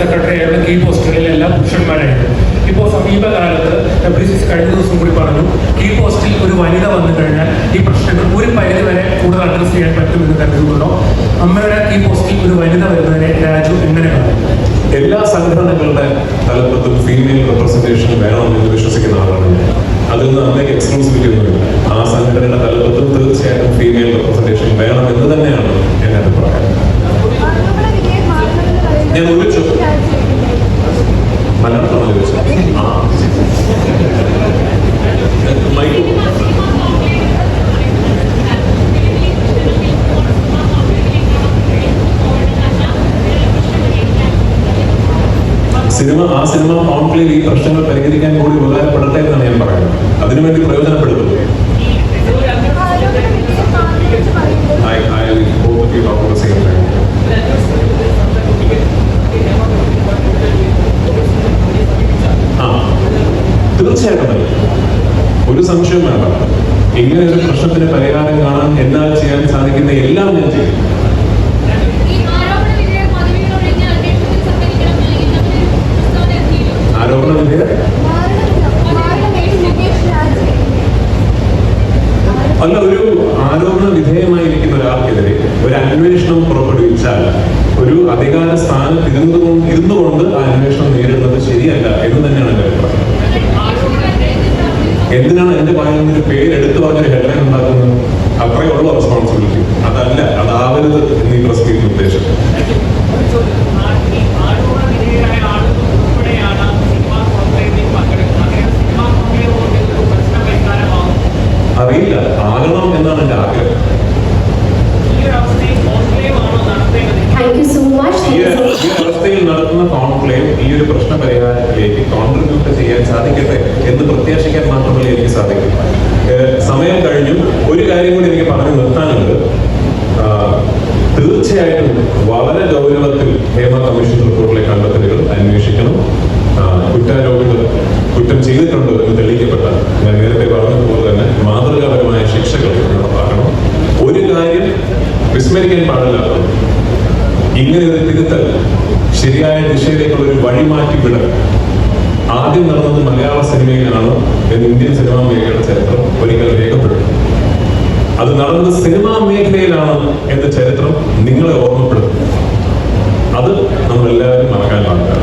Secretary key key പോസ്റ്റുകളിലെല്ലാം പുരുഷന്മാരായിരുന്നു. ഇപ്പോൾ സമീപകാലത്ത് ഡബ്ല്യു സി സി കഴിഞ്ഞ ദിവസം കൂടി പറഞ്ഞു കീ പോസ്റ്റിൽ ഒരു വനിത വന്നു കഴിഞ്ഞാൽ ഈ പ്രശ്നങ്ങൾ ഒരു പരിധി വരെ കൂടുതൽ അഡ്രസ് ചെയ്യാൻ പറ്റുമെന്ന് കരുതുന്നുണ്ടോ? അമ്മയുടെ കീ പോസ്റ്റിൽ ഒരു വനിത വരുന്നതിനെ രാജു എങ്ങനെ എല്ലാ സംഘടനകളുടെ തലപ്പത്തും ഫീമെയിൽ റെപ്രസെന്റേഷൻ വേണം എന്ന് വിശ്വസിക്കുന്ന ആളാണ് ഞാൻ. അതിൽ നിന്ന് അമ്മയ്ക്ക് എക്സ്ക്ലൂസിവിറ്റി ഒന്നുമില്ല ആ സംഘടനയുടെ തലപ്പത്തും തീർച്ചയായിട്ടും ഫീമെയിൽ റെപ്രസെന്റേഷൻ വേണം എന്ന് തന്നെയാണ് എന്റെ അഭിപ്രായം. ഞാൻ ഒരു മലയാളത്തിൽ മൈക്ക് സിനിമ ആ സിനിമ കോൺക്ലേവ് ഈ പ്രശ്നങ്ങൾ പരിഹരിക്കാൻ കൂടി ഉപകാരപ്പെടട്ടെ എന്നാണ് ഞാൻ പറയുന്നത്. അതിനുവേണ്ടി പ്രയോജനപ്പെടുത്തുന്നു. തീർച്ചയായിട്ടും പറ്റും ഒരു സംശയം വേണ്ട. എങ്ങനെ ഒരു പ്രശ്നത്തിന് പരിഹാരം കാണാൻ എന്നാൽ ചെയ്യാൻ സാധിക്കുന്ന എല്ലാം ഞാൻ ചെയ്യും. അല്ല ഒരു ആരോപണ വിധേയമായിരിക്കുന്ന ഒരാൾക്കെതിരെ ഒരു അന്വേഷണം പുറപ്പെടുവിച്ചാൽ ഒരു അധികാര സ്ഥാനത്ത് ഇരുന്നുകൊണ്ട് ഇരുന്നുകൊണ്ട് ആ അന്വേഷണം നേരിടുന്നത് ശരിയല്ല എന്ന് തന്നെയാണ് എന്റെ അഭിപ്രായം. എന്തിനാണ് എന്റെ വായിൽ പേരെടുത്ത് പറഞ്ഞൊരു ഹെഡ്ലൈൻ ഉണ്ടാക്കുന്നത്? അത്രയേ ഉള്ളൂ റെസ്പോൺസിബിലിറ്റി അതല്ല അതാവരുത് എന്ന് ഈ പ്രസ് മീറ്റ് ഉദ്ദേശം. അറിയില്ല ആകണം എന്നാണ് എന്റെ ആഗ്രഹം. ഈ അവസ്ഥയിൽ നടത്തുന്ന കോൺക്ലേവ് ഈ ഒരു പ്രശ്ന സമയം കഴിഞ്ഞു. ഒരു കാര്യം കൂടി എനിക്ക് പറഞ്ഞു നിർത്താനുണ്ട്. തീർച്ചയായിട്ടും വളരെ ഗൗരവത്തിൽ ഹേമ കമ്മീഷൻ റിപ്പോർട്ടിലെ കണ്ടെത്തലുകൾ അന്വേഷിക്കണം. കുറ്റാരോപികൾ കുറ്റം ചെയ്തിട്ടുണ്ട് എന്ന് തെളിയിക്കപ്പെട്ട ഞാൻ നേരത്തെ പറഞ്ഞതുപോലെ തന്നെ മാതൃകാപരമായ ശിക്ഷകൾ നടപ്പാക്കണം. ഒരു കാര്യം വിസ്മരിക്കാൻ പാടില്ല. ഇങ്ങനെ ഒരു തിരുത്തൽ ശരിയായ ദിശയിലേക്കുള്ള ഒരു വഴിമാറ്റി വിടൽ ആദ്യം നടന്നത് മലയാള സിനിമയിലാണ് എന്ന് ഇന്ത്യൻ സിനിമാ മേഖലയുടെ ചരിത്രം ഒരിക്കൽ രേഖപ്പെടുത്തും അത് നടന്നത് സിനിമാ മേഖലയിലാണ് എന്ന ചരിത്രം നിങ്ങളെ ഓർമ്മപ്പെടുത്തും അത് നമ്മളെല്ലാവരും മറക്കാൻ പാടില്ല.